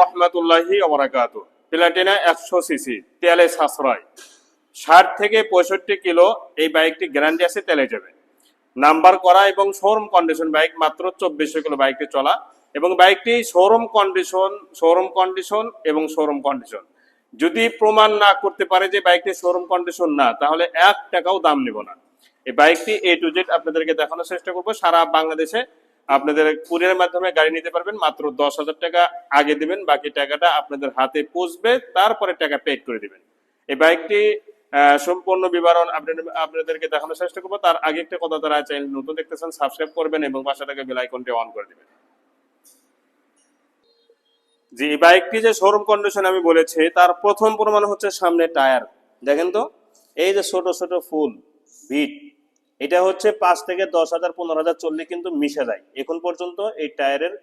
রহমতুল্লাহি অবরাকাত প্লাটিনা একশো সিসি, তেলে সাশ্রয়। ষাট থেকে পঁয়ষট্টি কিলো এই বাইকটি গ্যারান্টি আছে তেলে যাবে। নাম্বার করা এবং শোরুম কন্ডিশন বাইক মাত্র চব্বিশশো কিলো বাইকটি চলা এবং বাইকটি শোরুম কন্ডিশন শোরুম কন্ডিশন এবং শোরুম কন্ডিশন। যদি প্রমাণ না করতে পারে যে বাইকটি শোরুম কন্ডিশন না, তাহলে এক টাকাও দাম নিব না। এই বাইকটি এ টু জেড আপনাদেরকে দেখানোর চেষ্টা করব। সারা বাংলাদেশে আপনাদের কুরিয়ারের মাধ্যমে গাড়ি নিতে পারবেন, মাত্র দশ হাজার টাকা আগে দিবেন, বাকি টাকাটা আপনাদের হাতে পৌঁছবে তারপরে টাকা পেড করে দিবেন। এই বাইকটি সম্পূর্ণ বিবরণ আপনাদেরকে দেখানোর চেষ্টা করব। তার আগে একটা কথা তারা চ্যানেল নতুন দেখতেছেন সাবস্ক্রাইব করবেন এবং পাশে থেকে বেল আইকনটি অন করে দিবেন। যে বাইকটি যে শোরুম কন্ডিশন আমি বলেছি, তার প্রথম প্রমাণ হচ্ছে সামনে টায়ার দেখেন তো, এই যে ছোট ছোট ফুল বিট এটা হচ্ছে পাঁচ থেকে দশ হাজার, পনেরো হাজার চললে কিন্তু মিশে যায়। এখন পর্যন্ত এই টায়ারের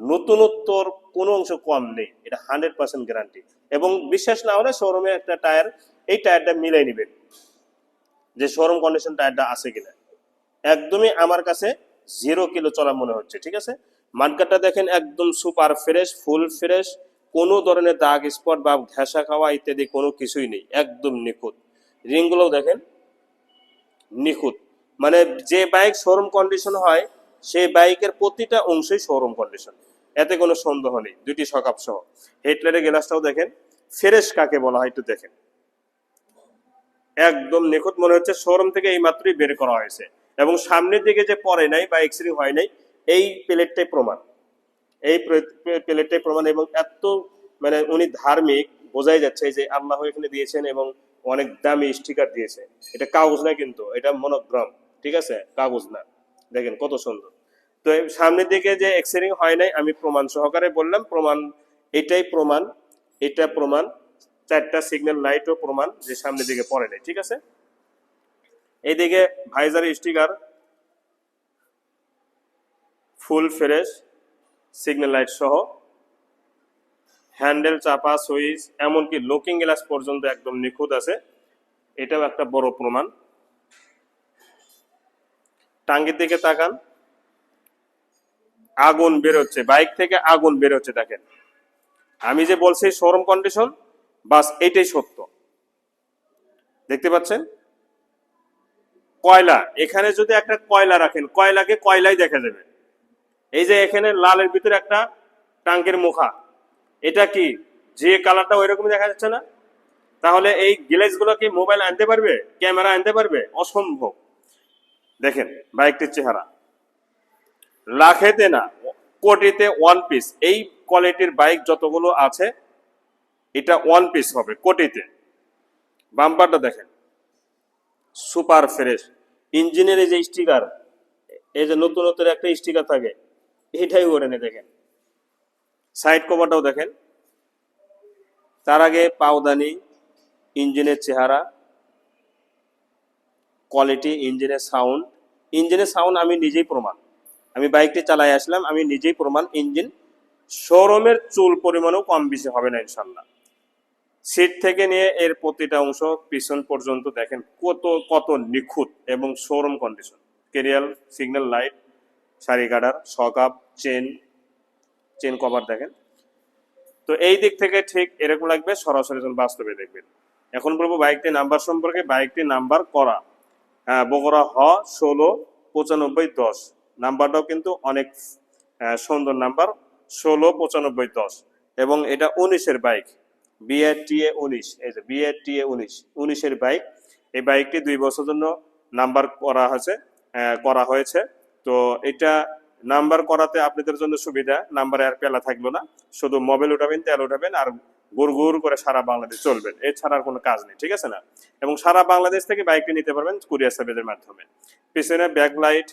নতুনত্বর কোনো অংশ কম নেই, এটা হান্ড্রেড পার্সেন্ট গ্যারান্টি। এবং বিশ্বাস না হলে শোরুমে একটা টায়ার, এই টায়ারটা মিলাই নেবেন, যে শোরুম কন্ডিশন টায়ারটা আছে কিনা। একদমই আমার কাছে জিরো কিলো চলা মনে হচ্ছে, ঠিক আছে? মাঠগাটটা দেখেন একদম সুপার ফ্রেশ, ফুল ফ্রেশ, কোনো ধরনের দাগ স্পট বা ঘেঁষা খাওয়া ইত্যাদি কোনো কিছুই নেই, একদম নিখুঁত। রিংগুলো দেখেন নিখুঁত। মানে যে বাইক শোরুম কন্ডিশন হয়, সেই বাইকের প্রতিটা অংশই শোরুম কন্ডিশন এতে কোনো সন্দেহ নেই, দুইটি সকাপ সহ। হেডলাইটের গ্লাসটাও দেখেন ফ্রেশ কাকে বলা হয় একটু দেখেন। একদম নিখুঁত মনে হচ্ছে শোরুম থেকে এই মাত্রই বের করা হয়েছে। এবং সামনের দিকে যে পরে নাই বা এক্সরে হয় নাই, এই প্লেটটাই প্রমাণ। এই প্লেটটাই প্রমাণ এবং এত মানে উনি ধার্মিক, বোঝাই যাচ্ছে যে আল্লাহ এখানে দিয়েছেন এবং অনেক দামি স্টিকার দিয়েছে। এটা কাগজ না কিন্তু, এটা মনোগ্রাম ঠিক আছে? কাগজ না। দেখেন কত সুন্দর। তো সামনের দিকে যে এক্সরিং হয় নাই, আমি প্রমাণ সহকারে বললাম, প্রমাণ এটাই প্রমাণ, এটা প্রমাণ, চারটা সিগন্যাল লাইটও প্রমাণ যে সামনের দিকে পড়ে নাই, ঠিক আছে? এইদিকে visor sticker full fresh signal light সহ হ্যান্ডেল চাপা সুইচ এমনকি লুকিং গ্লাস পর্যন্ত একদম নিখুঁত আছে। এটাও একটা বড় প্রমাণ। টাঙ্গির দিকে তাকান। আগুন বেরোচ্ছে, বাইক থেকে আগুন বেরোচ্ছে, দেখেন। আমি যে বলছি শোরুম কন্ডিশন বাস এইটাই সত্য। দেখতে পাচ্ছেন? কয়লা, এখানে যদি একটা কয়লা রাখেন, কয়লাকে কয়লাই দেখা যাবে। এই যে এখানে লালের ভিতরে একটা টাঙ্কের মুখা, এটা কি? যে কালারটা ওই রকম দেখা যাচ্ছে না? তাহলে এই গ্লেজগুলো কি মোবাইল আনতে পারবে? ক্যামেরা আনতে পারবে? অসম্ভব। দেখেন, বাইকটির চেহারা। লাখেতে না, কোটিতে ওয়ান পিস এই কোয়ালিটির বাইক যতগুলো আছে, এটা ওয়ান পিস হবে, কোটিতে। বাম্পারটা দেখেন সুপার ফ্রেশ ইঞ্জিনের এই যে স্টিকার এই যে নতুন নতুন একটা স্টিকার থাকে, এটাই করে নে দেখেন। সাইড কভারটাও দেখেন। তার আগে পাওদানি, ইঞ্জিনের চেহারা। কোয়ালিটি ইঞ্জিনের সাউন্ড ইঞ্জিনের সাউন্ড আমি নিজেই প্রমাণ। আমি বাইকটি চালাই আসলাম, আমি নিজেই প্রমাণ ইঞ্জিন শোরুমের চুল পরিমাণও কম বেশি হবে না ইনশাল্লাহ সিট থেকে নিয়ে এর প্রতিটা অংশ পিছন পর্যন্ত দেখেন কত কত নিখুঁত এবং showroom condition carrier signal light sari guard shock up chain chain cover দেখেন। তো এই দিক থেকে ঠিক এরকম লাগবে, সরাসরি বাস্তবে দেখবেন। এখন বলব বাইকটির নাম্বার সম্পর্কে বাইকটির নাম্বার করা। বগুড়া হ, ষোলো, পঁচানব্বই, দশ। নাম্বারটাও কিন্তু অনেক সুন্দর নাম্বার, ষোলো, পঁচানব্বই, দশ। এবং এটা উনিশের বাইক। বিআরটিএ উনিশ, এই যে বিআরটিএ উনিশ। উনিশের বাইক। এই বাইকটি দুই বছর জন্য নাম্বার করা হয়েছে করা হয়েছে। তো এটা নাম্বার করাতে আপনাদের জন্য সুবিধা। নাম্বারে আর পেলা থাকল না। শুধু মোবাইল উঠাবেন, তেল উঠাবেন, আর গুড় গুড় করে সারা বাংলাদেশ চলবেন এছাড়া আর কোনো কাজ নেই, ঠিক আছে না? এবং সারা বাংলাদেশ থেকে বাইকটি নিতে পারবেন কুরিয়ার সার্ভিসের মাধ্যমে। পিছনে ব্যাক লাইট,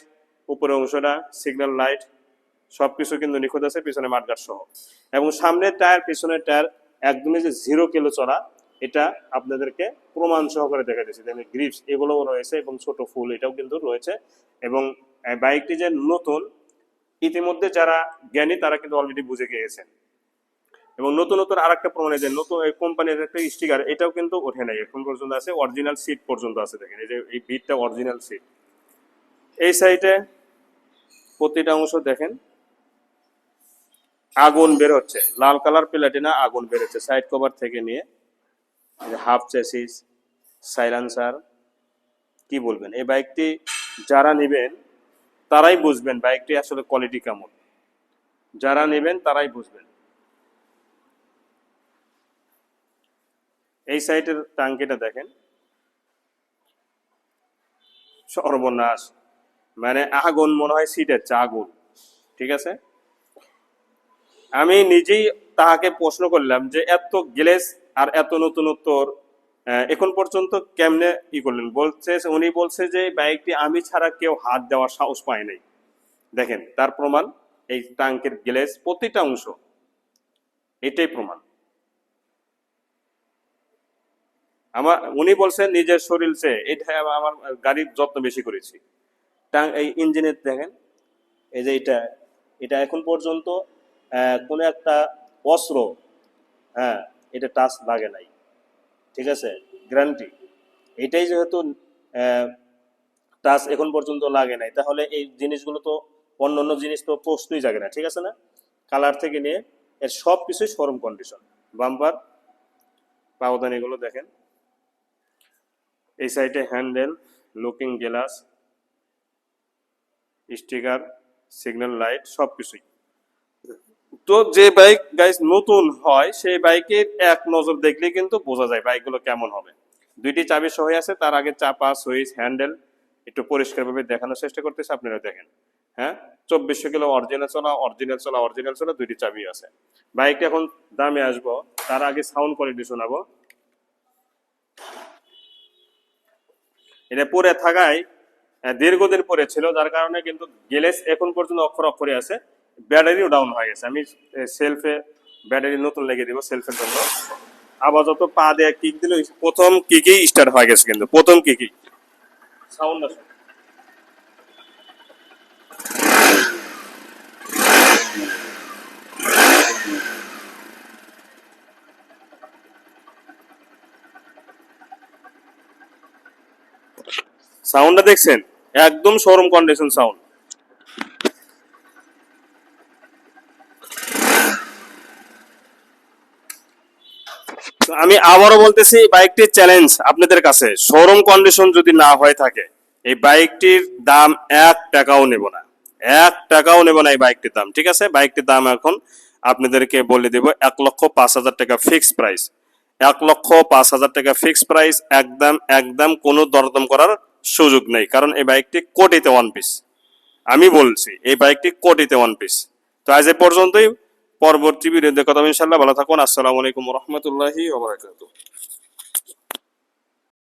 উপরে অংশটা, সিগন্যাল লাইট, সবকিছু কিন্তু নিখুঁত আছে, পিছনে মাঠগাট সহ। এবং সামনের টায়ার, পিছনের টায়ার একদমই যে জিরো কিলো চড়া, এটা আপনাদেরকে প্রমাণ সহকারে দেখা দিয়েছে দেখেন গ্রিপস, এগুলোও রয়েছে এবং ছোট ফুল এটাও কিন্তু রয়েছে। এবং বাইকটি যে নতুন, ইতিমধ্যে যারা জ্ঞানী তারা কিন্তু অলরেডি বুঝে গিয়েছেন। এবং নতুন নতুন আর একটা প্রমাণে যে নতুন এই কোম্পানির একটা স্টিকার এটাও কিন্তু ওঠে নাই। এখন পর্যন্ত আছে অরিজিনাল সিট পর্যন্ত আছে, দেখেন। এই যে এই বিটটা অরিজিনাল সিট এই সাইডে প্রতিটা অংশ দেখেন, আগুন বের হচ্ছে। লাল কালার প্লাটিনা আগুন বের হচ্ছে সাইড কভার থেকে নিয়ে হাফ চেসিস সাইলেন্সার কি বলবেন? এই বাইকটি যারা নেবেন, তারাই বুঝবেন বাইকটি আসলে কোয়ালিটি কেমন। যারা নেবেন, তারাই বুঝবেন। এই সাইডের টাঙ্কিটা দেখেন। সর্বনাশ। মানে আগুন মনে হয় সিটের আগুন। ঠিক আছে? আমি নিজেই তাহাকে প্রশ্ন করলাম যে, এত গ্লেস আর এত নতুনত্বর এখন পর্যন্ত কেমনে ই করলেন? বলছে, উনি বলছে যে, বাইকটি আমি ছাড়া কেউ হাত দেওয়ার সাহস পায় নাই। দেখেন, তার প্রমাণ এই টাঙ্কের গ্লেস প্রতিটা অংশ। এটাই প্রমাণ। আমার, উনি বলছেন নিজের শরীর সে এটা আমার গাড়ির যত্ন বেশি করেছি। এই ইঞ্জিনের দেখেন, এই যে এটা এটা এখন পর্যন্ত কোনো একটা অস্ত্র হ্যাঁ এটা টাচ লাগে নাই। ঠিক আছে? গ্যারান্টি এটাই যেহেতু টাচ এখন পর্যন্ত লাগে নাই, তাহলে এই জিনিসগুলো তো অন্য অন্য জিনিস তো প্রশ্নই জাগে না, ঠিক আছে না? কালার থেকে নিয়ে, এর সব কিছুই শোরুম কন্ডিশন বাম্পার পাওদানিগুলো দেখেন। এই সাইডে handle, looking glass, sticker, signal light সব কিছুই তো যে বাইক গাইস নতুন হয়, সেই বাইকের এক নজর দেখলে কিন্তু বোঝা যায় বাইকগুলো কেমন হবে। দুইটি চাবি সহ আছে, তার আগে চাপা সুইচ, হ্যান্ডেল একটু পরিষ্কারভাবে দেখানোর চেষ্টা করতেছে, আপনারা দেখেন। হ্যাঁ? চব্বিশশো কিলো অরিজিনাল চলা অরিজিনাল চলা অরিজিনাল চলা, দুইটি চাবি আছে। বাইকটা এখন দামে আসব, তার আগে সাউন্ড কোয়ালিটি শোনাবো। এটা পরে থাকায় দীর্ঘদিন পরে ছিল, যার কারণে কিন্তু গেলেস এখন পর্যন্ত অক্ষর অক্ষরে আছে। ব্যাটারিও ডাউন হয়ে গেছে। আমি সেলফে ব্যাটারি নতুন লেগে দিব সেলফের জন্য। আবার যত পা দেয়া কিক দিলে প্রথম কিকেই স্টার্ট হয়ে গেছে কিন্তু, প্রথম কিকেই সাউন্ড আছে সাউন্ডটা দেখছেন? একদম শোরুম কন্ডিশন সাউন্ড আমি আবারও বলতেছি বাইকটির চ্যালেঞ্জ আপনাদের কাছে। শোরুম কন্ডিশন যদি না হয়ে থাকে, এই বাইকটির দাম এক টাকাও নেব না। এক টাকাও নেব না এই বাইকটির দাম, ঠিক আছে? বাইকটির দাম এখন আপনাদেরকে বলে দেব এক লক্ষ পাঁচ হাজার টাকা ফিক্স প্রাইস এক লক্ষ পাঁচ হাজার টাকা ফিক্স প্রাইস একদম একদম কোনো দরদম করার সুযোগ নেই, কারণ এই বাইকটি কোটিতে ওয়ান পিস আমি বলছি, এই বাইকটি কোটিতে ওয়ান পিস তো আজ এ পর্যন্তই, পরবর্তী ভিডিওতে কথা ইনশাল্লাহ ভালো থাকুন, আসসালামু আলাইকুম রহমতুল্লাহি